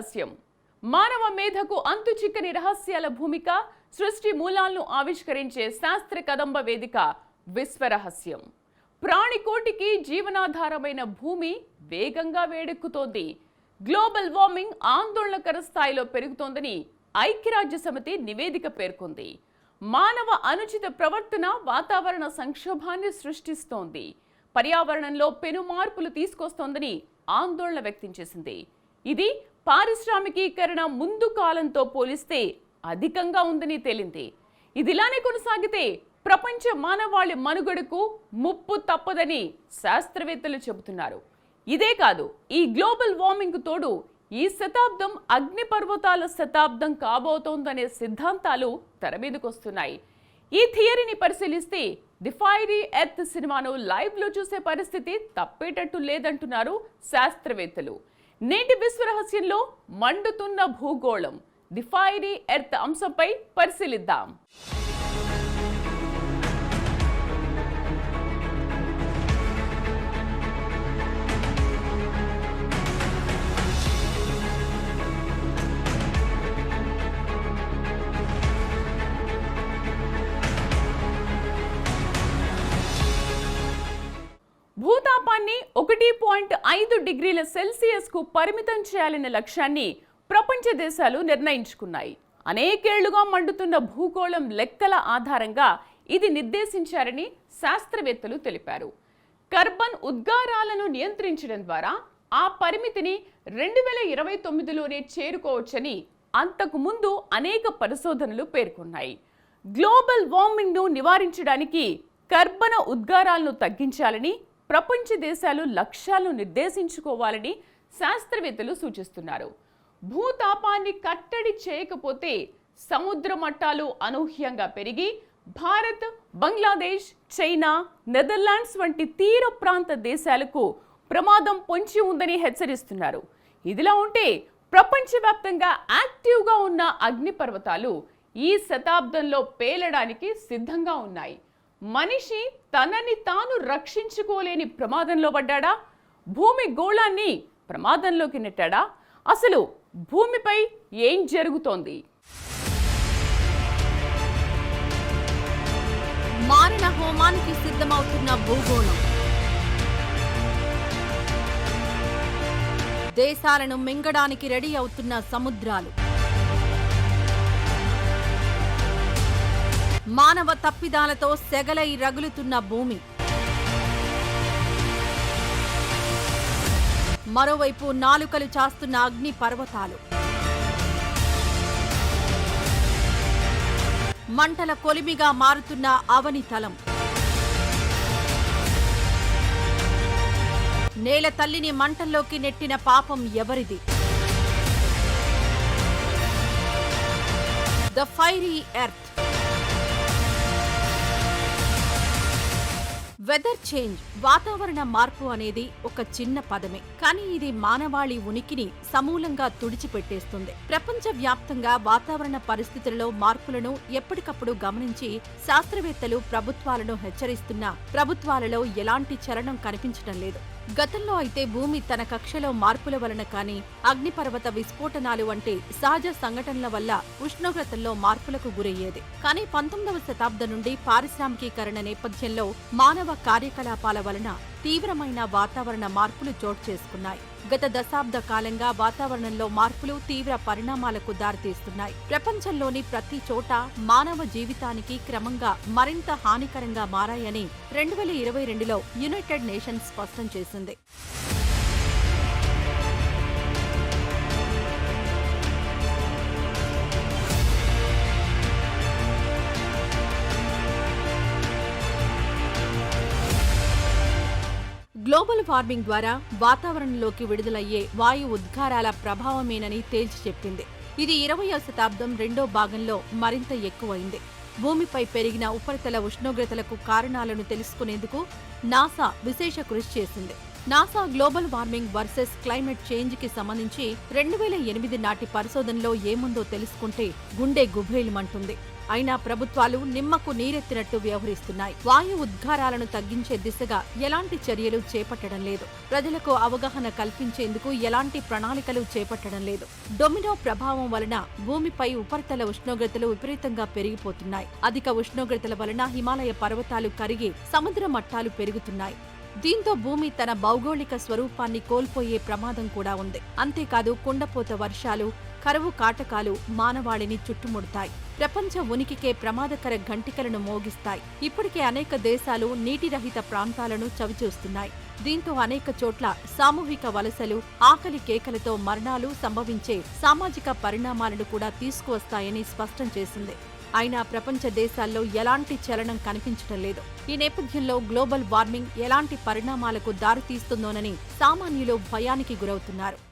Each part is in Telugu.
రహస్యం. మానవ మేధకు అంతు చిక్కని రహస్యాల భూమిక సృష్టి మూలాలను ఆవిష్కరించే శాస్త్ర కదంబ వేదిక విశ్వరహస్యం ప్రాణికోటికి జీవనాధారమైన భూమి వేగంగా వేడెక్కుతోంది. గ్లోబల్ వార్మింగ్ ఆందోళనకర స్థాయిలో పెరుగుతోందని ఐక్యరాజ్య సమితి నివేదిక పేర్కొంది. మానవ అనుచిత ప్రవర్తన వాతావరణ సంక్షోభాన్ని సృష్టిస్తోంది. పర్యావరణంలో పెను మార్పులు తీసుకొస్తోందని ఆందోళన వ్యక్తం చేసింది. ఇది పారిశ్రామికీకరణ ముందు కాలంతో పోలిస్తే అధికంగా ఉందని తేలింది. ఇదిలానే కొనసాగితే ప్రపంచ మానవాళి మనుగడకు ముప్పు తప్పదని శాస్త్రవేత్తలు చెబుతున్నారు. ఇదే కాదు ఈ గ్లోబల్ వార్మింగ్ తోడు ఈ శతాబ్దం అగ్నిపర్వతాల శతాబ్దం కాబోతోందనే సిద్ధాంతాలు తెరమీదకొస్తున్నాయి ఈ థియరీని పరిశీలిస్తే ది ఫైరీ ఎర్త్ సినిమాను లైవ్లో చూసే పరిస్థితి తప్పేటట్టు లేదంటున్నారు శాస్త్రవేత్తలు. నేటి విశ్వరహస్యంలో మండుతున్న భూగోళం. ది ఫైరీ ఎర్త్ అంశంపై పరిశీలిద్దాం. పాయింట్ ఐదు డిగ్రీల సెల్సియస్కు పరిమితం చేయాలనే లక్ష్యాన్ని ప్రపంచ దేశాలు నిర్ణయించుకున్నాయి. అనేకేళ్ళుగా మండుతున్న భూగోళం లెక్కల ఆధారంగా ఇది నిర్దేశించారని శాస్త్రవేత్తలు తెలిపారు. కర్బన్ ఉద్గారాలను నియంత్రించడం ద్వారా ఆ పరిమితిని రెండు వేల ఇరవై తొమ్మిదిలోనే చేరుకోవచ్చని అంతకు ముందు అనేక పరిశోధనలు పేర్కొన్నాయి. గ్లోబల్ వార్మింగ్ను నివారించడానికి కర్బన ఉద్గారాలను తగ్గించాలని ప్రపంచ దేశాలు లక్ష్యాలను నిర్దేశించుకోవాలని శాస్త్రవేత్తలు సూచిస్తున్నారు. భూతాపాన్ని కట్టడి చేయకపోతే సముద్ర మట్టాలు అనూహ్యంగా పెరిగి భారత్ బంగ్లాదేశ్ చైనా నెదర్లాండ్స్ వంటి తీర ప్రాంత దేశాలకు ప్రమాదం పొంచి ఉందని హెచ్చరిస్తున్నారు. ఇదిలా ఉంటే ప్రపంచవ్యాప్తంగా యాక్టివ్గా ఉన్న అగ్నిపర్వతాలు ఈ శతాబ్దంలో పేలడానికి సిద్ధంగా ఉన్నాయి. మనిషి తనని తాను రక్షించుకోలేని ప్రమాదంలో పడ్డాడా? భూమి గోళాన్ని ప్రమాదంలోకి నెట్టాడా? అసలు భూమిపై ఏం జరుగుతోంది? మారిన హోమానికి సిద్ధమవుతున్న భూగోళం. దేశాలను మింగడానికి రెడీ అవుతున్న సముద్రాలు. మానవ తప్పిదాలతో సెగలై రగులుతున్న భూమి. మరోవైపు నాలుకలు చాస్తున్న అగ్ని పర్వతాలు. మంటల కొలిమిగా మారుతున్న అవనితలం నేల తల్లిని మంటల్లోకి నెట్టిన పాపం ఎవరిది? The fiery earth. Weather change వాతావరణ మార్పు అనేది ఒక చిన్న పదమే. కానీ ఇది మానవాళి ఉనికిని సమూలంగా తుడిచిపెట్టేస్తుంది. ప్రపంచ వ్యాప్తంగా వాతావరణ పరిస్థితులలో మార్పులను ఎప్పటికప్పుడు గమనించి శాస్త్రవేత్తలు ప్రభుత్వాలను హెచ్చరిస్తున్నా ప్రభుత్వాలలో ఎలాంటి చలనం కనిపించడం లేదు. గతంలో అయితే భూమి తన కక్షలో మార్పుల వలన కానీ అగ్నిపర్వత విస్ఫోటనాలు వంటి సహజ సంఘటనల వల్ల ఉష్ణోగ్రతల్లో మార్పులకు గురయ్యేది. కానీ పంతొమ్మిదవ శతాబ్దం నుండి పారిశ్రామికీకరణ నేపథ్యంలో మానవ కార్యకలాపాల వలన తీవ్రమైన వాతావరణ మార్పులు చోటు చేసుకున్నాయి. గత దశాబ్ద కాలంగా వాతావరణంలో మార్పులు తీవ్ర పరిణామాలకు దారితీస్తున్నాయి. ప్రపంచంలోని ప్రతి చోట మానవ జీవితానికి క్రమంగా మరింత హానికరంగా మారాయని రెండు వేల ఇరవై రెండులో యునైటెడ్ నేషన్స్ స్పష్టం చేసింది. గ్లోబల్ వార్మింగ్ ద్వారా వాతావరణంలోకి విడుదలయ్యే వాయు ఉద్గారాల ప్రభావమేనని తేల్చి చెప్పింది. ఇది ఇరవయో శతాబ్దం రెండో భాగంలో మరింత ఎక్కువైంది. భూమిపై పెరిగిన ఉపరితల ఉష్ణోగ్రతలకు కారణాలను తెలుసుకునేందుకు నాసా విశేష కృషి చేసింది. NASA global warming versus climate చేంజ్కి సంబంధించి రెండు వేల ఎనిమిది నాటి పరిశోధనలో ఏముందో తెలుసుకుంటే గుండె గుభేలుమంటుంది అయినా ప్రభుత్వాలు నిమ్మకు నీరెత్తినట్టు వ్యవహరిస్తున్నాయి. వాయు ఉద్గారాలను తగ్గించే దిశగా ఎలాంటి చర్యలు చేపట్టడం లేదు. ప్రజలకు అవగాహన కల్పించేందుకు ఎలాంటి ప్రణాళికలు చేపట్టడం లేదు. డొమినో ప్రభావం వలన భూమిపై ఉపరితల ఉష్ణోగ్రతలు విపరీతంగా పెరిగిపోతున్నాయి. అధిక ఉష్ణోగ్రతల వలన హిమాలయ పర్వతాలు కరిగి సముద్ర మట్టాలు పెరుగుతున్నాయి. దీంతో భూమి తన భౌగోళిక స్వరూపాన్ని కోల్పోయే ప్రమాదం కూడా ఉంది. అంతేకాదు కుండపోత వర్షాలు కరువు కాటకాలు మానవాళిని చుట్టుముడతాయి. ప్రపంచ ఉనికికే ప్రమాదకర గంటికలను మోగిస్తాయి. ఇప్పటికే అనేక దేశాలు నీటిరహిత ప్రాంతాలను చవిచూస్తున్నాయి. దీంతో అనేక చోట్ల సామూహిక వలసలు ఆకలి కేకలతో మరణాలు సంభవించే సామాజిక పరిణామాలను కూడా తీసుకువస్తాయని స్పష్టం చేసింది. అయినా ప్రపంచ దేశాల్లో ఎలాంటి చలనం కనిపించటం లేదు. ఈ నేపథ్యంలో గ్లోబల్ వార్మింగ్ ఎలాంటి పరిణామాలకు దారితీస్తుందోనని సామాన్యులు భయానికి గురవుతున్నారు.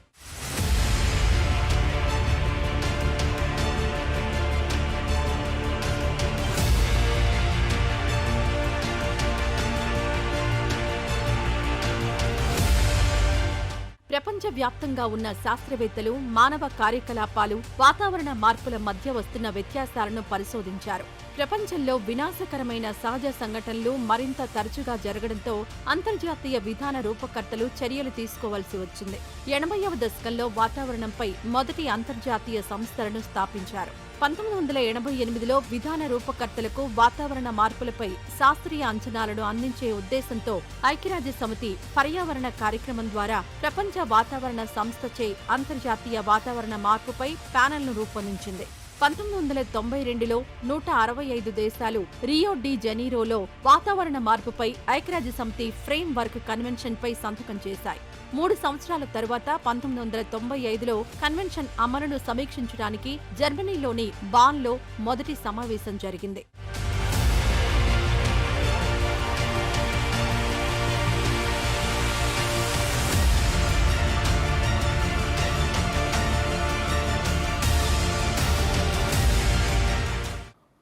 ప్రపంచవ్యాప్తంగా ఉన్న శాస్త్రవేత్తలు మానవ కార్యకలాపాలు వాతావరణ మార్పుల మధ్య వస్తున్న వ్యత్యాసాలను పరిశోధించారు. ప్రపంచంలో వినాశకరమైన సహజ సంఘటనలు మరింత తరచుగా జరగడంతో అంతర్జాతీయ విధాన రూపకర్తలు చర్యలు తీసుకోవాల్సి వచ్చింది. ఎనభైవ దశకంలో వాతావరణంపై మొదటి అంతర్జాతీయ సంస్థలను స్థాపించారు. పంతొమ్మిది వందల ఎనభై ఎనిమిదిలో విధాన రూపకర్తలకు వాతావరణ మార్పులపై శాస్త్రీయ అంచనాలను అందించే ఉద్దేశంతో ఐక్యరాజ్య సమితి పర్యావరణ కార్యక్రమం ద్వారా ప్రపంచ వాతావరణ సంస్థచే అంతర్జాతీయ వాతావరణ మార్పుపై ప్యానెల్ను రూపొందించింది. పంతొమ్మిది వందల తొంభై రెండులో నూట అరవై ఐదు దేశాలు రియో డి జనీరోలో వాతావరణ మార్పుపై ఐక్యరాజ్య సమితి ఫ్రేమ్ వర్క్ కన్వెన్షన్పై సంతకం చేశాయి. మూడు సంవత్సరాల తరువాత పంతొమ్మిది వందల తొంభై ఐదులో కన్వెన్షన్ అమలును సమీక్షించడానికి జర్మనీలోని బాన్లో మొదటి సమావేశం జరిగింది.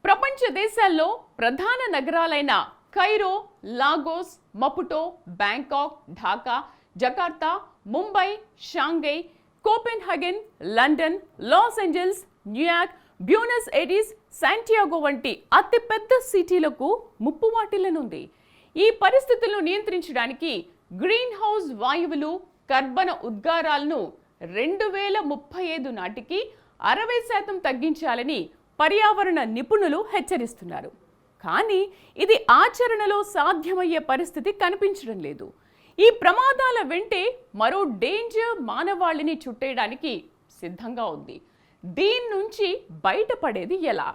ప్రపంచ దేశాల్లో ప్రధాన నగరాలైన Cairo Lagos Maputo Bangkok Dhaka Jakarta Mumbai Shanghai Copenhagen London Los Angeles New York Buenos Aires Santiago వంటి అతిపెద్ద సిటీలకు ముప్పు వాటిల్లనుంది. ఈ పరిస్థితులను నియంత్రించడానికి గ్రీన్ హౌస్ వాయువులు కర్బన ఉద్గారాలను రెండు వేల ముప్పై ఐదు నాటికి అరవై శాతం తగ్గించాలని పర్యావరణ నిపుణులు హెచ్చరిస్తున్నారు. కానీ ఇది ఆచరణలో సాధ్యమయ్యే పరిస్థితి కనిపించడం లేదు. ఈ ప్రమాదాల వెంటే మరో డేంజర్ మానవాళిని చుట్టేయడానికి సిద్ధంగా ఉంది. దీని నుంచి బయటపడేది ఎలా?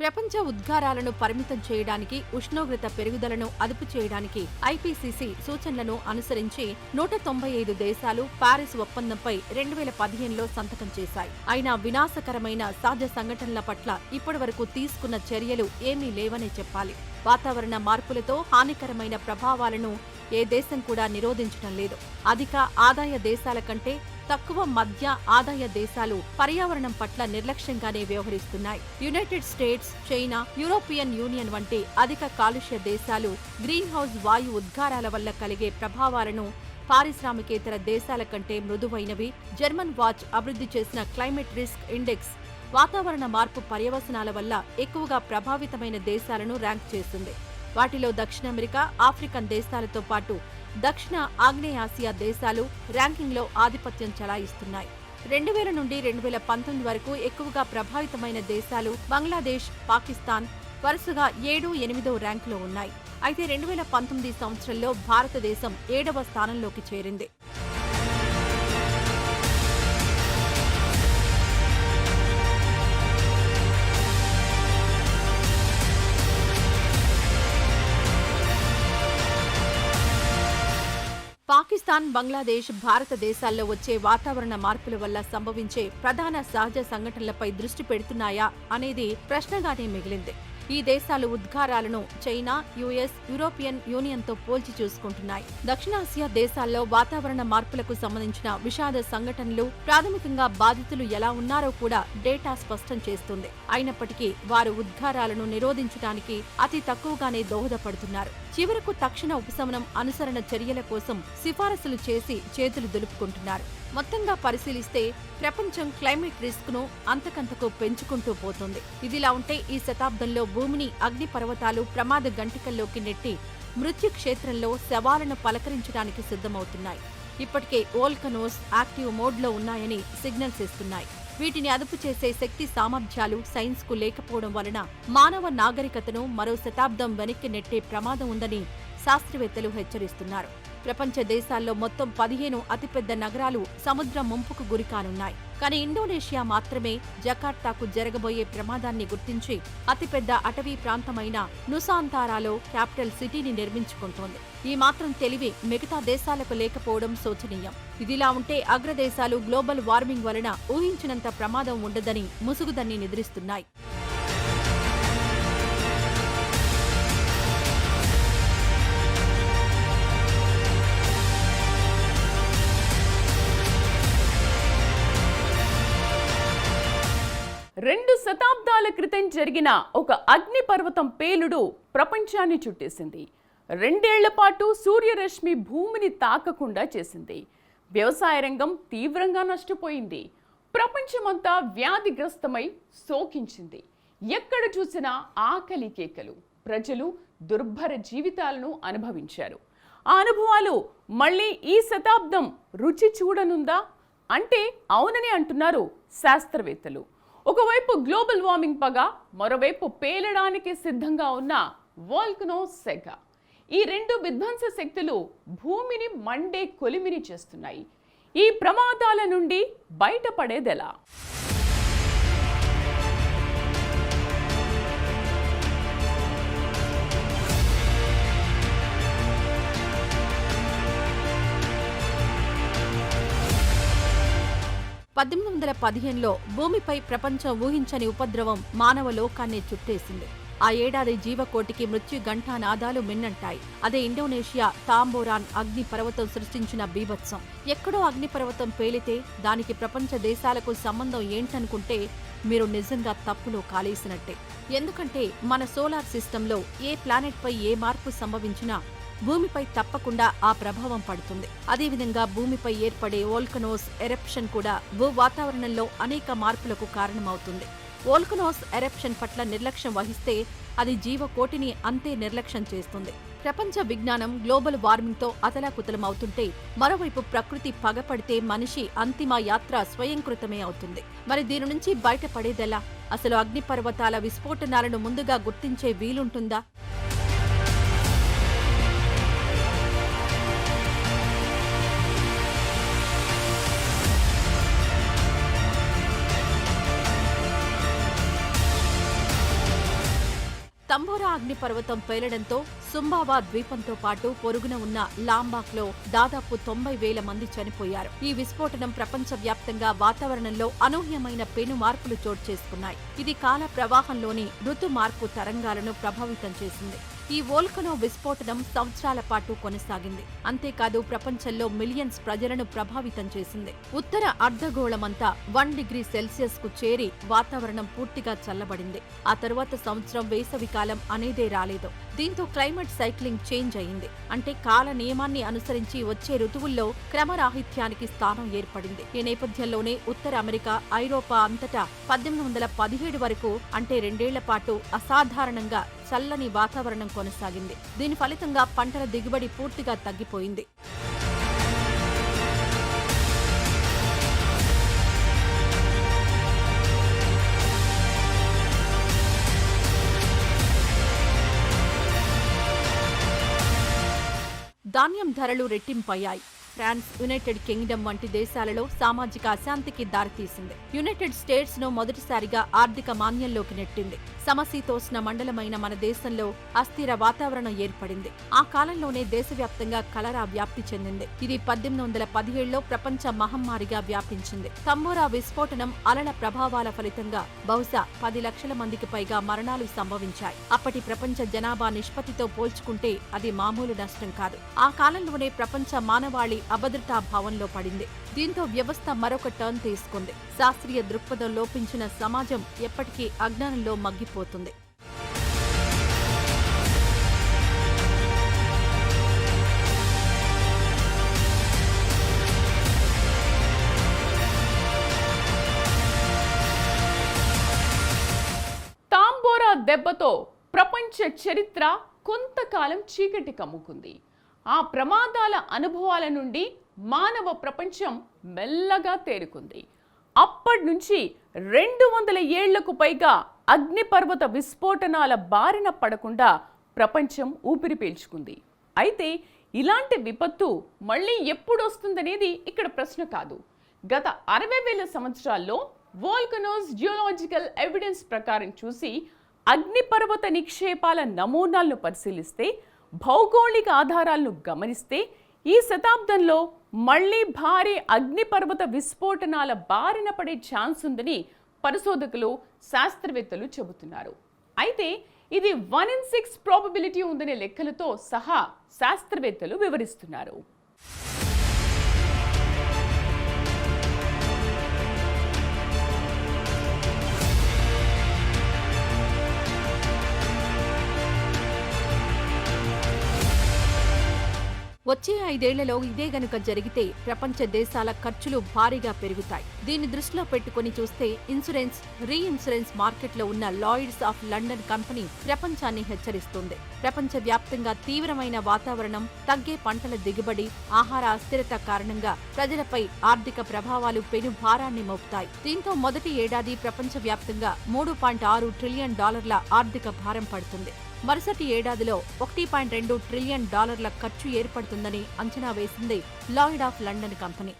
ప్రపంచ ఉద్గారాలను పరిమితం చేయడానికి ఉష్ణోగ్రత పెరుగుదలను అదుపు చేయడానికి ఐపీసీసీ సూచనలను అనుసరించి నూట తొంభై ఐదు దేశాలు పారిస్ ఒప్పందంపై రెండు వేల పదిహేనులో సంతకం చేశాయి. అయినా వినాశకరమైన సహజ సంఘటనల పట్ల ఇప్పటివరకు తీసుకున్న చర్యలు ఏమీ లేవనే చెప్పాలి. వాతావరణ మార్పులతో హానికరమైన ప్రభావాలను ఏ దేశం కూడా నిరోధించడం లేదు. అధిక ఆదాయ దేశాల కంటే తక్కువ మధ్య ఆదాయ దేశాలు పర్యావరణం పట్ల నిర్లక్ష్యంగానే వ్యవహరిస్తున్నాయి. United States China European Union వంటి అధిక కాలుష్య దేశాలు గ్రీన్ హౌస్ వాయు ఉద్గారాల వల్ల కలిగే ప్రభావాలను పారిశ్రామికేతర దేశాల కంటే మృదువైనవి. జర్మన్ వాచ్ అభివృద్ధి చేసిన క్లైమేట్ రిస్క్ ఇండెక్స్ వాతావరణ మార్పు పర్యవసనాల వల్ల ఎక్కువగా ప్రభావితమైన దేశాలను ర్యాంక్ చేస్తుంది. వాటిలో దక్షిణ అమెరికా ఆఫ్రికన్ దేశాలతో పాటు దక్షిణ ఆగ్నేయాసియా దేశాలు ర్యాంకింగ్లో ఆధిపత్యం చెలాయిస్తున్నాయి. రెండు వేల నుండి రెండు వేల పంతొమ్మిది వరకు ఎక్కువగా ప్రభావితమైన దేశాలు బంగ్లాదేశ్ పాకిస్తాన్ వరుసగా ఏడు ఎనిమిదో ర్యాంకులో ఉన్నాయి. అయితే రెండు వేల పంతొమ్మిది సంవత్సరంలో భారతదేశం ఏడవ స్థానంలోకి చేరింది. పాకిస్తాన్ బంగ్లాదేశ్ భారతదేశాల్లో వచ్చే వాతావరణ మార్పుల వల్ల సంభవించే ప్రధాన సహజ సంఘటనలపై దృష్టి పెడుతున్నాయా అనేది ప్రశ్నగానే మిగిలింది. ఈ దేశాలు ఉద్గారాలను చైనా యుఎస్ యూరోపియన్ యూనియన్తో పోల్చి చూసుకుంటున్నాయి. దక్షిణాసియా దేశాల్లో వాతావరణ మార్పులకు సంబంధించిన విషాద సంఘటనలు ప్రాథమికంగా బాధితులు ఎలా ఉన్నారో కూడా డేటా స్పష్టం చేస్తుంది. అయినప్పటికీ వారు ఉద్గారాలను నిరోధించడానికి అతి తక్కువగానే దోహదపడుతున్నారు. చివరకు తక్షణ ఉపశమనం అనుసరణ చర్యల కోసం సిఫారసులు చేసి చేతులు దులుపుకుంటున్నారు. మొత్తంగా పరిశీలిస్తే ప్రపంచం క్లైమేట్ రిస్క్ను అంతకంతకు పెంచుకుంటూ పోతుంది. ఇదిలా ఉంటే ఈ శతాబ్దంలో భూమిని అగ్ని పర్వతాలు ప్రమాద గంటికల్లోకి నెట్టి మృత్యు క్షేత్రంలో శవాలను పలకరించడానికి సిద్ధమవుతున్నాయి. ఇప్పటికే ఓల్కనోస్ యాక్టివ్ మోడ్లో ఉన్నాయని సిగ్నల్స్ ఇస్తున్నాయి. వీటిని అదుపు చేసే శక్తి సామర్థ్యాలు సైన్స్కు లేకపోవడం వలన మానవ నాగరికతను మరో శతాబ్దం వెనక్కి నెట్టే ప్రమాదం ఉందని శాస్త్రవేత్తలు హెచ్చరిస్తున్నారు. ప్రపంచ దేశాల్లో మొత్తం పదిహేను అతిపెద్ద నగరాలు సముద్ర ముంపుకు గురికానున్నాయి కానీ ఇండోనేషియా మాత్రమే జకార్తాకు జరగబోయే ప్రమాదాన్ని గుర్తించి అతిపెద్ద అటవీ ప్రాంతమైన నుసాంతారాలో క్యాపిటల్ సిటీని నిర్మించుకుంటోంది. ఈ మాత్రం తెలివి మిగతా దేశాలకు లేకపోవడం శోచనీయం. ఇదిలా ఉంటే అగ్రదేశాలు గ్లోబల్ వార్మింగ్ వలన ఊహించినంత ప్రమాదం ఉండదని ముసుగుదన్ని నిద్రిస్తున్నాయి. శతాబ్దాల క్రితం జరిగిన ఒక అగ్నిపర్వతం పేలుడు ప్రపంచాన్ని చుట్టేసింది. రెండేళ్ళ పాటు సూర్యరశ్మి భూమిని తాకకుండా చేసింది. వ్యవసాయ రంగం తీవ్రంగా నష్టపోయింది. ప్రపంచమంతా వ్యాధిగ్రస్తమై శోకించింది. ఎక్కడ చూసినా ఆకలి కేకలు. ప్రజలు దుర్భర జీవితాలను అనుభవించారు. ఆ అనుభవాలు మళ్ళీ ఈ శతాబ్దం రుచి చూడనుందా? అంటే అవునని అంటున్నారు శాస్త్రవేత్తలు. ఒకవైపు గ్లోబల్ వార్మింగ్ పగ మరోవైపు పేలడానికి సిద్ధంగా ఉన్న వాల్కనో సెగ. ఈ రెండు విధ్వంస శక్తులు భూమిని మండే కొలిమిని చేస్తున్నాయి. ఈ ప్రమాదాల నుండి బయటపడేదెలా? పద్దెనిమిది వందల పదిహేనులో భూమిపై ప్రపంచం ఊహించని ఉపద్రవం మానవ లోకాన్ని చుట్టేసింది. ఆ ఏడాది జీవకోటికి మృత్యు గంటానాదాలు మిన్నంటాయి. అదే ఇండోనేషియా తాంబోరాన్ అగ్ని పర్వతం సృష్టించిన బీభత్సం. ఎక్కడో అగ్నిపర్వతం పేలితే దానికి ప్రపంచ దేశాలకు సంబంధం ఏంటనుకుంటే మీరు నిజంగా తప్పులో కాలేసినట్టే. ఎందుకంటే మన సోలార్ సిస్టంలో ఏ ప్లానెట్పై ఏ మార్పు సంభవించినా భూమిపై తప్పకుండా ఆ ప్రభావం పడుతుంది. అదేవిధంగా భూమిపై ఏర్పడే వోల్కనోస్ ఎరప్షన్ కూడా భూ వాతావరణంలో అనేక మార్పులకు కారణమవుతుంది. వోల్కనోస్ ఎరప్షన్ పట్ల నిర్లక్ష్యం వహిస్తే అది జీవకోటిని అంతే నిర్లక్ష్యం చేస్తుంది. ప్రపంచ విజ్ఞానం గ్లోబల్ వార్మింగ్తో అతలాకుతలమవుతుంటే మరోవైపు ప్రకృతి పగపడితే మనిషి అంతిమ యాత్ర స్వయంకృతమే అవుతుంది. మరి దీని నుంచి బయటపడేదెలా? అసలు అగ్నిపర్వతాల విస్ఫోటనాలను ముందుగా గుర్తించే వీలుంటుందా? తంబోరా అగ్నిపర్వతం పేలడంతో సుంబావా ద్వీపంతో పాటు పొరుగున ఉన్న లాంబాక్లో దాదాపు తొంభై వేల మంది చనిపోయారు. ఈ విస్ఫోటనం ప్రపంచవ్యాప్తంగా వాతావరణంలో అనూహ్యమైన పెను మార్పులు చోటు చేసుకున్నాయి. ఇది కాల ప్రవాహంలోని ఋతు మార్పు తరంగాలను ప్రభావితం చేసింది. ఈ వోల్కనో విస్ఫోటనం సంవత్సరాల పాటు కొనసాగింది. అంతేకాదు ప్రపంచంలో మిలియన్స్ ప్రజలను ప్రభావితం చేసింది. ఉత్తర అర్ధగోళమంతా వన్ డిగ్రీ సెల్సియస్కు చేరి వాతావరణం పూర్తిగా చల్లబడింది. ఆ తరువాత సంవత్సరం వేసవికాలం అనేదే రాలేదు. దీంతో క్లైమేట్ సైక్లింగ్ చేంజ్ అయింది. అంటే కాల నియమాన్ని అనుసరించి వచ్చే ఋతువుల్లో క్రమరాహిత్యానికి స్థానం ఏర్పడింది. ఈ నేపథ్యంలోనే ఉత్తర అమెరికా ఐరోపా అంతటా పద్దెనిమిది వందల పదిహేడు వరకు అంటే రెండేళ్ళ పాటు అసాధారణంగా చల్లని వాతావరణం కొనసాగింది. దీని ఫలితంగా పంటల దిగుబడి పూర్తిగా తగ్గిపోయింది. ధాన్యం ధరలు రెట్టింపయ్యాయి. ఫ్రాన్స్ యునైటెడ్ కింగ్డమ్ వంటి దేశాలలో సామాజిక అశాంతికి దారితీసింది. యునైటెడ్ స్టేట్స్ను మొదటిసారిగా ఆర్థిక మాన్యంలోకి నెట్టింది. సమశీతోష్ణ మండలమైన మన దేశంలో అస్థిర వాతావరణం ఏర్పడింది. ఆ కాలంలోనే దేశవ్యాప్తంగా కలరా వ్యాప్తి చెందింది. ఇది పద్దెనిమిది వందల పదిహేడులో ప్రపంచ మహమ్మారిగా వ్యాపించింది. తంబోరా విస్ఫోటనం అలల ప్రభావాల ఫలితంగా బహుశా పది లక్షల మందికి పైగా మరణాలు సంభవించాయి. అప్పటి ప్రపంచ జనాభా నిష్పత్తితో పోల్చుకుంటే అది మామూలు నష్టం కాదు. ఆ కాలంలోనే ప్రపంచ మానవాళి అభద్రతా భావంలో పడింది. దీంతో వ్యవస్థ మరొక టర్న్ తీసుకుంది. శాస్త్రీయ దృక్పథం లోపించిన సమాజం ఎప్పటికీ అజ్ఞానంలో మగ్గిపోతుంది. తాంబోరా దెబ్బతో ప్రపంచ చరిత్ర కొంతకాలం చీకటి కమ్ముకుంది. ఆ ప్రమాదాల అనుభవాల నుండి మానవ ప్రపంచం మెల్లగా తేరుకుంది. అప్పటి నుంచి రెండు వందల ఏళ్ళకు పైగా అగ్నిపర్వత విస్ఫోటనాల బారిన పడకుండా ప్రపంచం ఊపిరి పీల్చుకుంది. అయితే ఇలాంటి విపత్తు మళ్ళీ ఎప్పుడు వస్తుందనేది ఇక్కడ ప్రశ్న కాదు. గత అరవై వేల సంవత్సరాల్లో వోల్కనోస్ జియోలాజికల్ ఎవిడెన్స్ ప్రకారం చూసి అగ్నిపర్వత నిక్షేపాల నమూనాలను పరిశీలిస్తే భౌగోళిక ఆధారాలను గమనిస్తే ఈ శతాబ్దంలో మళ్ళీ భారీ అగ్నిపర్వత విస్ఫోటనాల బారిన పడే ఛాన్స్ ఉందని పరిశోధకులు శాస్త్రవేత్తలు చెబుతున్నారు. అయితే ఇది వన్ ఇన్ సిక్స్ ప్రాబబిలిటీ ఉందనే లెక్కలతో సహా శాస్త్రవేత్తలు వివరిస్తున్నారు. వచ్చే ఐదేళ్ళలో ఇదే గనుక జరిగితే ప్రపంచ దేశాల ఖర్చులు భారీగా పెరుగుతాయి. దీన్ని దృష్టిలో పెట్టుకుని చూస్తే ఇన్సూరెన్స్ రీ ఇన్సూరెన్స్ మార్కెట్లో ఉన్న లాయిడ్స్ ఆఫ్ లండన్ కంపెనీ ప్రపంచాన్ని హెచ్చరిస్తుంది. ప్రపంచ వ్యాప్తంగా తీవ్రమైన వాతావరణం తగ్గే పంటల దిగుబడి ఆహార అస్థిరత కారణంగా ప్రజలపై ఆర్థిక ప్రభావాలు పెను భారాన్ని మోపుతాయి. దీంతో మొదటి ఏడాది ప్రపంచ వ్యాప్తంగా మూడు పాయింట్ ఆరు ట్రిలియన్ డాలర్ల ఆర్థిక భారం పడుతుంది. మరుసటి ఏడాదిలో ఒకటి పాయింట్ రెండు ట్రిలియన్ డాలర్ల ఖర్చు ఏర్పడుతుందని అంచనా వేసింది Lloyd of London company.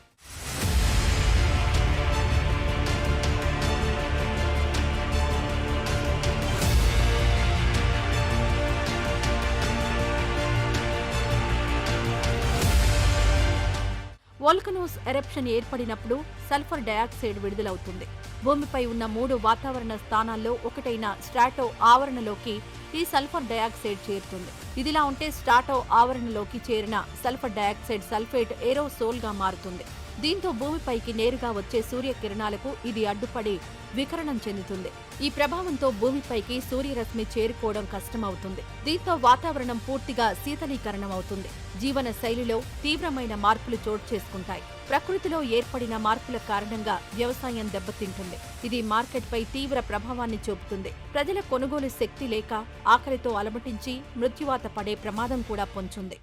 Volcanoes eruption ఏర్పడినప్పుడు సల్ఫర్ డయాక్సైడ్ విడుదలవుతుంది. భూమిపై ఉన్న మూడు వాతావరణ స్థానాల్లో ఒకటైన స్ట్రాటో ఆవరణలోకి ఈ సల్ఫర్ డయాక్సైడ్ చేరుతుంది. ఇదిలా ఉంటే స్ట్రాటో ఆవరణలోకి చేరిన సల్ఫర్ డయాక్సైడ్ సల్ఫేట్ ఏరోసోల్గా మారుతుంది. దీంతో భూమిపైకి నేరుగా వచ్చే సూర్యకిరణాలకు ఇది అడ్డుపడి వికరణం చెందుతుంది. ఈ ప్రభావంతో భూమిపైకి సూర్యరశ్మి చేరుకోవడం కష్టమవుతుంది. దీంతో వాతావరణం పూర్తిగా శీతలీకరణం అవుతుంది జీవన శైలిలో తీవ్రమైన మార్పులు చోటు చేసుకుంటాయి. ప్రకృతిలో ఏర్పడిన మార్పుల కారణంగా వ్యవసాయం దెబ్బతింటుంది. ఇది మార్కెట్పై తీవ్ర ప్రభావాన్ని చూపుతుంది. ప్రజల కొనుగోలు శక్తి లేక ఆకలితో అలమటించి మృత్యువాత పడే ప్రమాదం కూడా పొంచుంది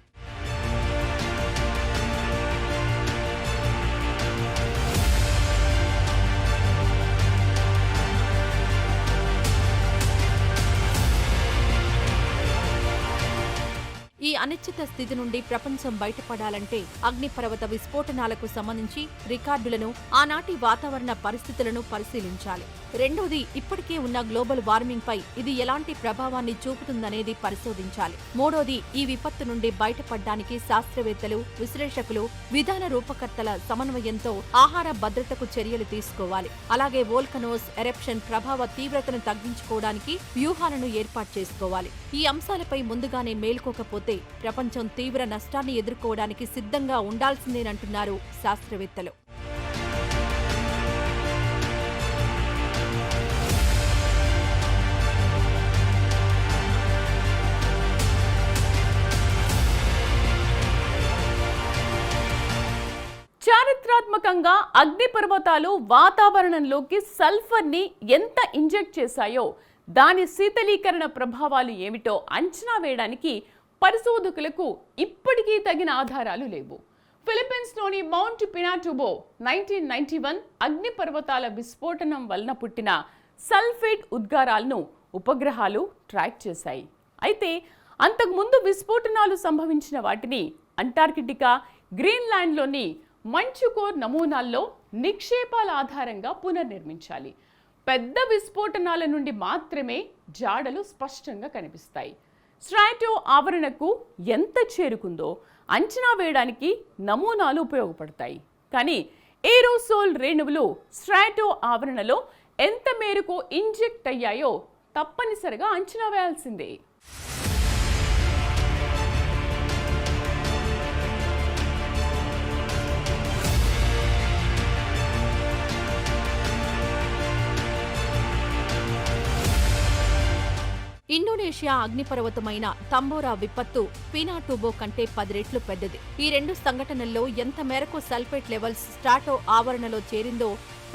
ఈ అనిశ్చిత స్థితి నుండి ప్రపంచం బయటపడాలంటే అగ్నిపర్వత విస్ఫోటనాలకు సంబంధించి రికార్డులను ఆనాటి వాతావరణ పరిస్థితులను పరిశీలించాలి. రెండోది ఇప్పటికే ఉన్న గ్లోబల్ వార్మింగ్ పై ఇది ఎలాంటి ప్రభావాన్ని చూపుతుందనేది పరిశోధించాలి. మూడోది ఈ విపత్తు నుండి బయటపడడానికి శాస్త్రవేత్తలు విశ్లేషకులు విధాన రూపకర్తల సమన్వయంతో ఆహార భద్రతకు చర్యలు తీసుకోవాలి. అలాగే వోల్కనోస్ ఎరప్షన్ ప్రభావ తీవ్రతను తగ్గించుకోవడానికి వ్యూహాలను ఏర్పాటు చేసుకోవాలి. ఈ అంశాలపై ముందుగానే మేల్కోకపోతే ప్రపంచం తీవ్ర నష్టాన్ని ఎదుర్కోవడానికి సిద్ధంగా ఉండాల్సిందేనంటున్నారు శాస్త్రవేత్తలు. చారిత్రాత్మకంగా అగ్నిపర్వతాలు వాతావరణంలోకి సల్ఫర్ని ఎంత ఇంజెక్ట్ చేశాయో దాని శీతలీకరణ ప్రభావాలు ఏమిటో అంచనా వేయడానికి పరిశోధకులకు ఇప్పటికీ తగిన ఆధారాలు లేవు. ఫిలిప్పీన్స్లోని Mount Pinatubo nineteen ninety one అగ్నిపర్వతాల విస్ఫోటనం వలన పుట్టిన సల్ఫేట్ ఉద్గారాలను ఉపగ్రహాలు ట్రాక్ చేశాయి. అయితే అంతకుముందు విస్ఫోటనాలు సంభవించిన వాటిని అంటార్కిటికా గ్రీన్లాండ్లోని మంచు కోర్ నమూనాల్లో నిక్షేపాల ఆధారంగా పునర్నిర్మించాలి. పెద్ద విస్ఫోటనాల నుండి మాత్రమే జాడలు స్పష్టంగా కనిపిస్తాయి. స్ట్రాటో ఆవరణకు ఎంత చేరుకుందో అంచనా వేయడానికి నమూనాలు ఉపయోగపడతాయి. కానీ ఏరోసోల్ రేణువులు స్ట్రాటో ఆవరణలో ఎంత మేరకు ఇంజెక్ట్ అయ్యాయో తప్పనిసరిగా అంచనా వేయాల్సిందే. ఇండోనేషియా అగ్నిపర్వతమైన తంబోరా విపత్తు పీనాటూబో కంటే పది రెట్లు పెద్దది. ఈ రెండు సంఘటనల్లో ఎంత మేరకు సల్ఫేట్ లెవెల్స్ స్టాటో ఆవరణలో చేరిందో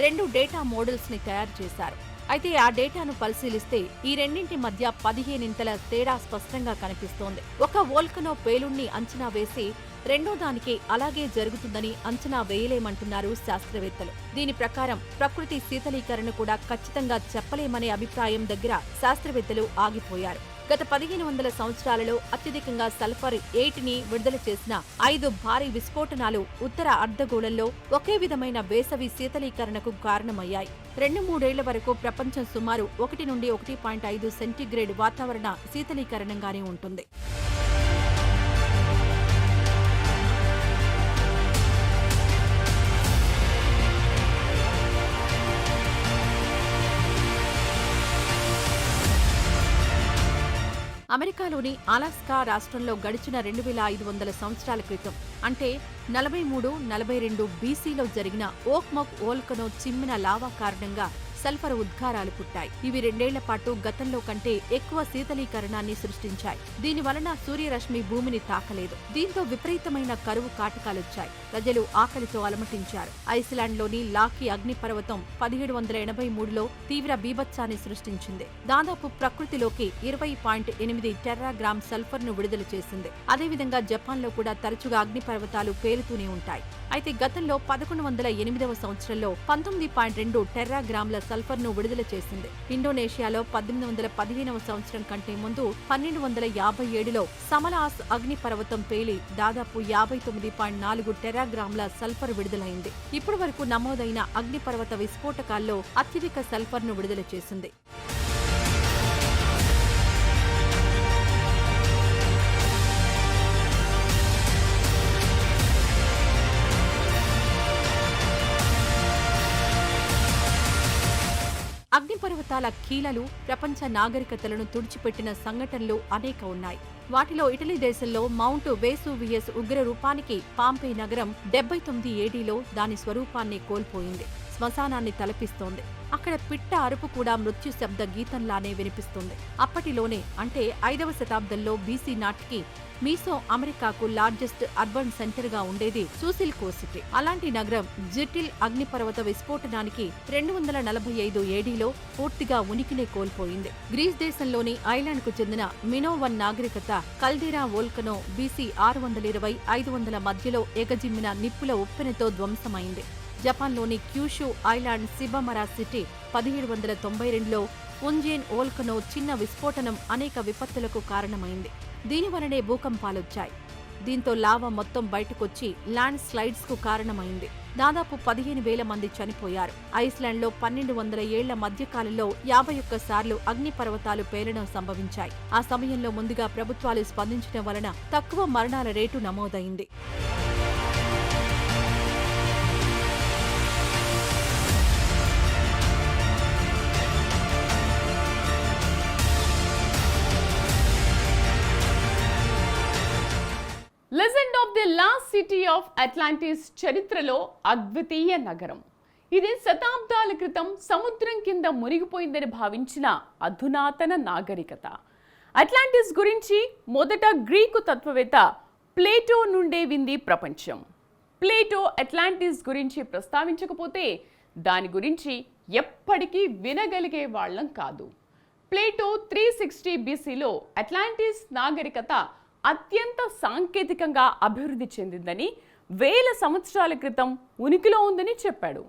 రెండు డేటా మోడల్స్ని తయారు చేశారు. అయితే ఆ డేటాను పరిశీలిస్తే ఈ రెండింటి మధ్య పదిహేనింతల తేడా స్పష్టంగా కనిపిస్తోంది. ఒక వోల్కనో పేలుణ్ణి అంచనా వేసి రెండో దానికి అలాగే జరుగుతుందని అంచనా వేయలేమంటున్నారు శాస్త్రవేత్తలు. దీని ప్రకారం ప్రకృతి శీతలీకరణ కూడా ఖచ్చితంగా చెప్పలేమనే అభిప్రాయం దగ్గర శాస్త్రవేత్తలు ఆగిపోయారు. గత పదిహేను వందల సంవత్సరాలలో అత్యధికంగా సల్ఫర్ ఎయిట్ని విడుదల చేసిన ఐదు భారీ విస్ఫోటనాలు ఉత్తర అర్ధగోళంలో ఒకే విధమైన వేసవి శీతలీకరణకు కారణమయ్యాయి. రెండు మూడేళ్ళ వరకు ప్రపంచం సుమారు ఒకటి నుండి ఒకటి పాయింట్ ఐదు సెంటీగ్రేడ్ వాతావరణ శీతలీకరణంగానే ఉంటుంది. అమెరికాలోని అలాస్కా రాష్ట్రంలో గడిచిన రెండు వేల ఐదు వందల సంవత్సరాల క్రితం అంటే నలభై మూడు నలభై రెండు బీసీలో జరిగిన ఓక్మక్ ఓల్కనో చిమ్మిన లావా కారణంగా సల్ఫర్ ఉద్గారాలు పుట్టాయి. ఇవి రెండేళ్ళ పాటు గతంలో కంటే ఎక్కువ శీతలీకరణాన్ని సృష్టించాయి. దీని వలన సూర్యరశ్మి భూమిని తాకలేదు. దీంతో విపరీతమైన కరువు కాటకాలొచ్చాయి. ప్రజలు ఆకలితో అలమటించారు. ఐస్లాండ్లోని లాకీ అగ్నిపర్వతం పదిహేడు వందల ఎనభై మూడులో తీవ్ర బీభత్సాన్ని సృష్టించింది. దాదాపు ప్రకృతిలోకి ఇరవై పాయింట్ ఎనిమిది టెర్రాగ్రామ్ సల్ఫర్ను విడుదల చేసింది. అదేవిధంగా జపాన్లో కూడా తరచుగా అగ్నిపర్వతాలు పేలుతూనే ఉంటాయి. అయితే గతంలో పదకొండు వందల ఎనిమిదవ సంవత్సరంలో పంతొమ్మిది పాయింట్ రెండు టెర్రాగ్రామ్ల సల్ఫర్ను విడుదల చేసింది. ఇండోనేషియాలో పద్దెనిమిది వందల పదిహేనవ సంవత్సరం కంటే ముందు పన్నెండు వందల యాభై ఏడులో సమలాస్ అగ్నిపర్వతం పేలి దాదాపు యాభై తొమ్మిది పాయింట్ నాలుగు టెరాగ్రామ్ల సల్ఫర్ విడుదలైంది. ఇప్పటి వరకు నమోదైన అగ్నిపర్వత విస్ఫోటకాల్లో అత్యధిక సల్ఫర్ను విడుదల చేసింది. అగ్నిపర్వతాల కీలలు ప్రపంచ నాగరికతలను తుడిచిపెట్టిన సంఘటనలు అనేక ఉన్నాయి. వాటిలో ఇటలీ దేశంలో మౌంట్ వేసూవియస్ ఉగ్ర రూపానికి పాంపే నగరం డెబ్బై తొమ్మిది ఏడీలో దాని స్వరూపాన్ని కోల్పోయింది. శ్మశానాన్ని తలపిస్తోంది. అక్కడ పిట్ట అరుపు కూడా మృత్యు శబ్ద గీతంలానే వినిపిస్తుంది. అప్పటిలోనే అంటే ఐదవ శతాబ్దంలో బీసీ నాటికి మీసో అమెరికాకు లార్జెస్ట్ అర్బన్ సెంటర్గా ఉండేది సూసిల్ కోసిటీ అలాంటి నగరం జిటిల్ అగ్నిపర్వత విస్ఫోటనానికి రెండు వందల నలభై ఐదు ఏడీలో పూర్తిగా ఉనికినే కోల్పోయింది. గ్రీస్ దేశంలోని ఐలాండ్కు చెందిన మినోవన్ నాగరికత కల్డీరా వోల్కనో బీసీ ఆరు వందల ఇరవై ఐదు వందల మధ్యలో ఎగజిమ్మిన నిప్పుల ఉప్పెనతో ధ్వంసమైంది. జపాన్లోని క్యూషు ఐలాండ్ సిబమరా సిటీ పదిహేడు వందల తొంభై రెండులో ఉంజేన్ ఓల్కనో చిన్న విస్ఫోటనం అనేక విపత్తులకు కారణమైంది. దీనివలనే భూకంపాలొచ్చాయి. దీంతో లావా మొత్తం బయటకొచ్చి ల్యాండ్ స్లైడ్స్కు కారణమైంది. దాదాపు పదిహేను వేల మంది చనిపోయారు. ఐస్లాండ్లో పన్నెండు వందల ఏళ్ళ మధ్యకాలంలో యాభై ఒక్క సార్లు అగ్నిపర్వతాలు పేలడం సంభవించాయి. ఆ సమయంలో ముందుగా ప్రభుత్వాలు స్పందించడం వలన తక్కువ మరణాల రేటు నమోదైంది. The lost city of Atlantis చరిత్రలో అద్వితీయ నగరం. ఇది శతాబ్దాల క్రితం సముద్రం కింద మునిగిపోయిందని భావించిన అధునాతన నాగరికత. అట్లాంటిస్ గురించి మొదట గ్రీకు తత్వవేత్త ప్లేటో నుండే వింది ప్రపంచం. ప్లేటో అట్లాంటిస్ గురించి ప్రస్తావించకపోతే దాని గురించి ఎప్పటికీ వినగలిగే వాళ్ళం కాదు. ప్లేటో త్రీ సిక్స్టీ బీసీలో అట్లాంటిస్ నాగరికత అత్యంత సాంకేతికంగా అభివృద్ధి చెందిందని వేల సంవత్సరాల క్రితం ఉనికిలో ఉందని చెప్పాడు.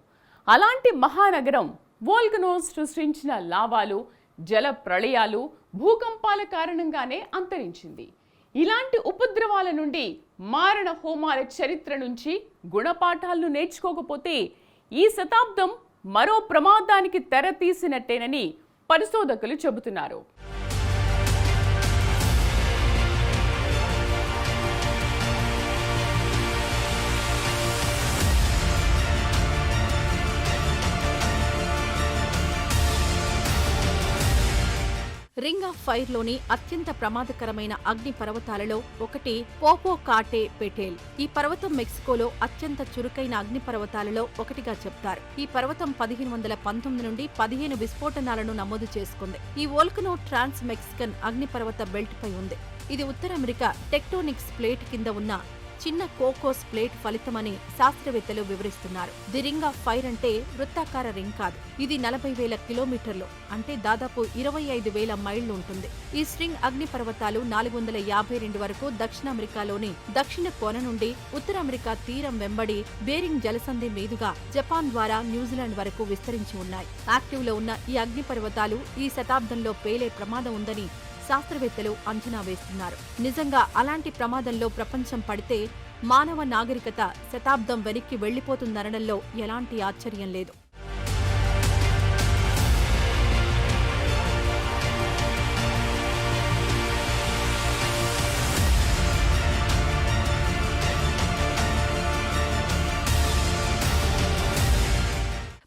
అలాంటి మహానగరం వోల్కనోస్ సృష్టించిన లావాలు జల ప్రళయాలు భూకంపాల కారణంగానే అంతరించింది. ఇలాంటి ఉపద్రవాల నుండి మారణ హోమాల చరిత్ర నుంచి గుణపాఠాలను నేర్చుకోకపోతే ఈ శతాబ్దం మరో ప్రమాదానికి తెర తీసినట్టేనని పరిశోధకులు చెబుతున్నారు. రింగ్ ఆఫ్ ఫైర్లోని అత్యంత ప్రమాదకరమైన అగ్ని పర్వతాలలో ఒకటి పోపో కాటే పెటేల్. ఈ పర్వతం మెక్సికోలో అత్యంత చురుకైన అగ్ని పర్వతాలలో ఒకటిగా చెప్తారు. ఈ పర్వతం పదిహేను వందల పంతొమ్మిది నుండి పదిహేను విస్ఫోటనాలను నమోదు చేసుకుంది. ఈ వోల్కనో ట్రాన్స్ మెక్సికన్ అగ్నిపర్వత బెల్ట్ పై ఉంది. ఇది ఉత్తర అమెరికా టెక్టోనిక్స్ ప్లేట్ కింద ఉన్న చిన్న కోకోస్ ప్లేట్ ఫలితమని శాస్త్రవేత్తలు వివరిస్తున్నారు. ది రింగ్ ఆఫ్ ఫైర్ అంటే వృత్తాకార రింగ్ కాదు. ఇది నలభై వేల కిలోమీటర్లు అంటే దాదాపు ఇరవై ఐదు వేల మైళ్ళు ఉంటుంది. ఈ స్ట్రింగ్ అగ్నిపర్వతాలు నాలుగు వందల యాభై రెండు వరకు దక్షిణ అమెరికాలోని దక్షిణ కోన నుండి ఉత్తర అమెరికా తీరం వెంబడి బేరింగ్ జలసంధి మీదుగా జపాన్ ద్వారా న్యూజిలాండ్ వరకు విస్తరించి ఉన్నాయి. యాక్టివ్లో ఉన్న ఈ అగ్నిపర్వతాలు ఈ శతాబ్దంలో పేలే ప్రమాదం ఉందని శాస్త్రవేత్తలు అంచనా వేస్తున్నారు. నిజంగా అలాంటి ప్రమాదంలో ప్రపంచం పడితే మానవ నాగరికత శతాబ్దం వెనక్కి వెళ్ళిపోతుందనడంలో ఎలాంటి ఆశ్చర్యం లేదు.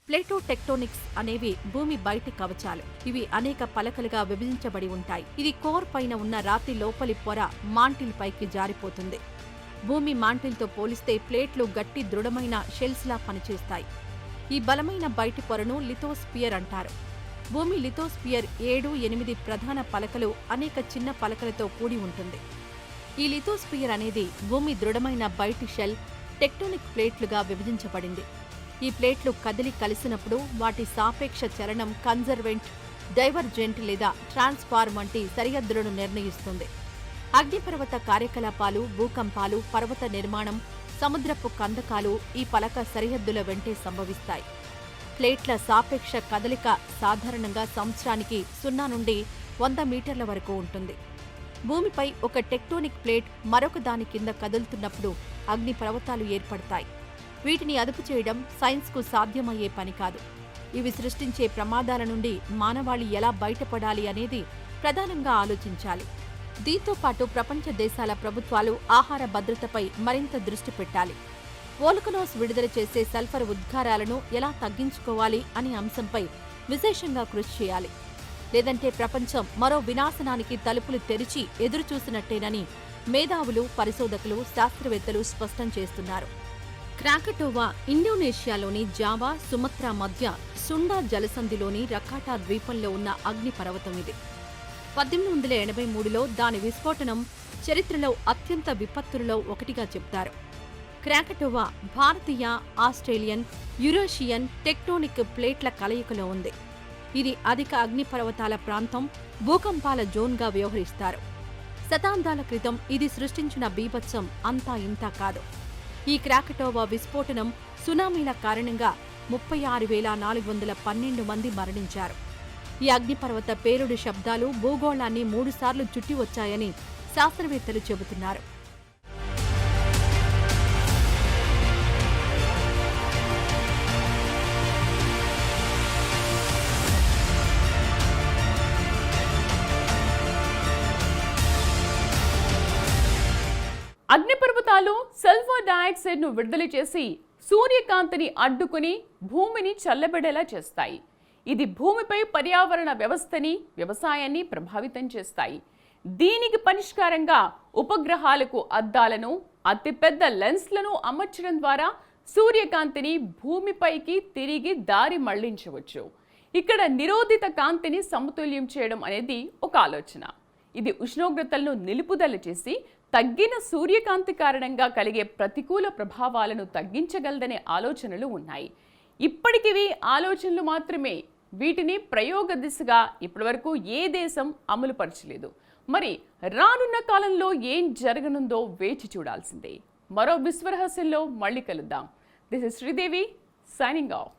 ప్లేటో టెక్టోనిక్స్ అనేవి భూమి బయటి కవచాలు. ఇవి అనేక పలకలుగా విభజించబడి ఉంటాయి. ఇది కోర్ పైన ఉన్న రాతి లోపలి పొర మాంటిల్ పైకి జారిపోతుంది. భూమి మాంటిల్తో పోలిస్తే ప్లేట్లు గట్టి దృఢమైన షెల్స్లా పనిచేస్తాయి. ఈ బలమైన బయటి పొరను లిథోస్పియర్ అంటారు. భూమి లిథోస్పియర్ ఏడు ఎనిమిది ప్రధాన పలకలు అనేక చిన్న పలకలతో కూడి ఉంటుంది. ఈ లిథోస్పియర్ అనేది భూమి దృఢమైన బయటి షెల్ టెక్టోనిక్ ప్లేట్లుగా విభజించబడింది. ఈ ప్లేట్లు కదిలి కలిసినప్పుడు వాటి సాపేక్ష చలనం కన్జర్వెంట్ డైవర్జెంట్ లేదా ట్రాన్స్ఫార్మ్ వంటి సరిహద్దులను నిర్ణయిస్తుంది. అగ్నిపర్వత కార్యకలాపాలు భూకంపాలు పర్వత నిర్మాణం సముద్రపు కందకాలు ఈ పలక సరిహద్దుల వెంటే సంభవిస్తాయి. ప్లేట్ల సాపేక్ష కదలిక సాధారణంగా సంవత్సరానికి సున్నా నుండి వంద మీటర్ల వరకు ఉంటుంది. భూమిపై ఒక టెక్టోనిక్ ప్లేట్ మరొక దాని కింద కదులుతున్నప్పుడు అగ్ని పర్వతాలు ఏర్పడతాయి. వీటిని అదుపు చేయడం సైన్స్కు సాధ్యమయ్యే పని కాదు. ఇవి సృష్టించే ప్రమాదాల నుండి మానవాళి ఎలా బయటపడాలి అనేది ప్రధానంగా ఆలోచించాలి. దీంతో పాటు ప్రపంచ దేశాల ప్రభుత్వాలు ఆహార భద్రతపై మరింత దృష్టి పెట్టాలి. వోల్కనోస్ విడుదల చేసే సల్ఫర్ ఉద్గారాలను ఎలా తగ్గించుకోవాలి అనే అంశంపై విశేషంగా కృషి చేయాలి. లేదంటే ప్రపంచం మరో వినాశనానికి తలుపులు తెరిచి ఎదురుచూసినట్టేనని మేధావులు పరిశోధకులు శాస్త్రవేత్తలు స్పష్టం చేస్తున్నారు. క్రాకటోవా ఇండోనేషియాలోని జావా సుమత్రా మధ్య సుండా జలసంధిలోని రకాటా ద్వీపంలో ఉన్న అగ్నిపర్వతం ఇది. పద్దెనిమిది వందల ఎనభై మూడులో దాని విస్ఫోటనం చరిత్రలో అత్యంత విపత్తులలో ఒకటిగా చెప్తారు క్రాకటోవా భారతీయ ఆస్ట్రేలియన్ యురేషియన్ టెక్టోనిక్ ప్లేట్ల కలయికలో ఉంది. ఇది అధిక అగ్నిపర్వతాల ప్రాంతం భూకంపాల జోన్గా వ్యవహరిస్తారు. శతాబ్దాల క్రితం ఇది సృష్టించిన బీభత్సం అంతా ఇంతా కాదు. ఈ క్రాకటోవా విస్ఫోటనం సునామీల కారణంగా ముప్పై ఆరు వేల నాలుగు వందల పన్నెండు మంది మరణించారు. ఈ అగ్నిపర్వత పేరుడు శబ్దాలు భూగోళాన్ని మూడుసార్లు చుట్టి వచ్చాయని శాస్త్రవేత్తలు చెబుతున్నారు. అగ్నిపర్వతాలు సల్ఫర్ డయాక్సైడ్ను విడుదల చేసి సూర్యకాంతిని అడ్డుకుని భూమిని చల్లబడేలా చేస్తాయి. ఇది భూమిపై పర్యావరణ వ్యవస్థని వ్యవసాయాన్ని ప్రభావితం చేస్తాయి. దీనికి పరిష్కారంగా ఉపగ్రహాలకు అద్దాలను అతిపెద్ద లెన్స్లను అమర్చడం ద్వారా సూర్యకాంతిని భూమిపైకి తిరిగి దారి మళ్ళించవచ్చు. ఇక్కడ నిరోధిత కాంతిని సమతుల్యం చేయడం అనేది ఒక ఆలోచన. ఇది ఉష్ణోగ్రతలను నిలుపుదల చేసి తగ్గిన సూర్యకాంతి కారణంగా కలిగే ప్రతికూల ప్రభావాలను తగ్గించగలదనే ఆలోచనలు ఉన్నాయి. ఇప్పటికివి ఆలోచనలు మాత్రమే. వీటిని ప్రయోగ దిశగా ఇప్పటివరకు ఏ దేశం అమలుపరచలేదు. మరి రానున్న కాలంలో ఏం జరగనుందో వేచి చూడాల్సిందే. మరో విశ్వరహస్యంలో మళ్ళీ కలుద్దాం. This is Sridevi signing off